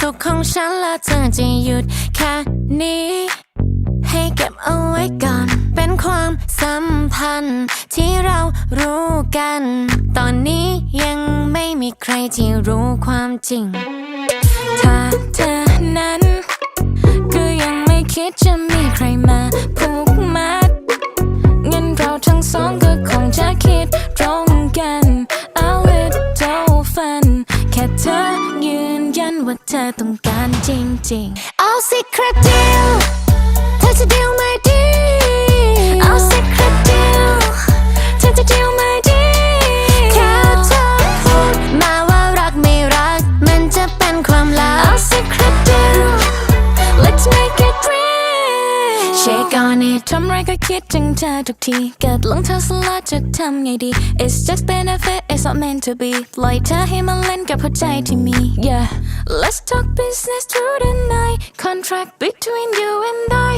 สุขของฉันและเธอจะหยุดแค่นี้ ให้เก็บเอาไว้ก่อน เป็นความสัมพันธ์ที่เรารู้กัน ตอนนี้ยังไม่มีใครที่รู้ความจริง ธอต้องการจริงๆ เอาสิครับเดียวเธอจะเดียวไหมดีเอาสิครับเดียวเธอจะเดียวไหมดีแค่เธอพูดมาว่ารักไม่รัก มันจะเป็นความลับเอาสิครับเดียว Let's make it real เช็ค on it ทำไรก็คิดถึงเธอทุกที เกิดลงเธอสลาจะทำไงดี It's just benefit it's not meant to be ปล่อยเธอให้มันเล่นกับหัวใจที่มี Yeah Let's talk business through the night Contract between you and I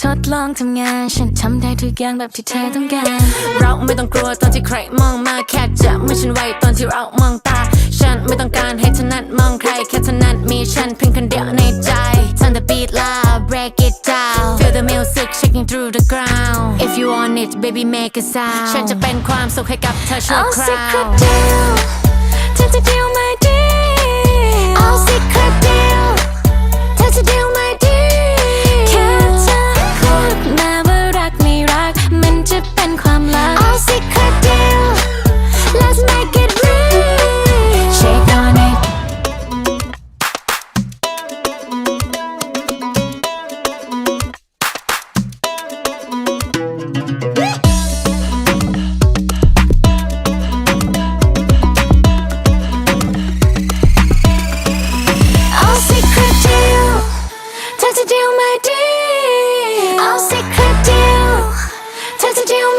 ทดลองทำงานฉันทำได้ทุกอย่างแบบที่เธอต้องการ เราไม่ต้องกลัวตอนที่ใครมองมาแค่จะมือฉันไว้ตอนที่เรามองตา ฉันไม่ต้องการให้เธอนั้มองใคร แค่เธอนั้มีฉันเพียงคนเดียวในใจ Turn the beat loud break it down Feel the music shaking through the ground If you want it baby make a sound ฉันจะเป็นความสุขให้กับเธอชั่วคราว I'll secret deal ฉันจะ deal secret deal deal, my deal. I'll secret deal. Time to deal.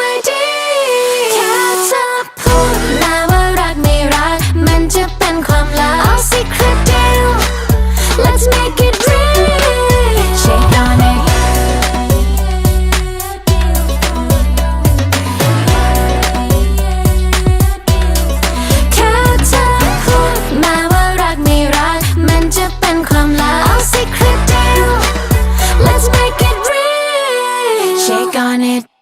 shake on it.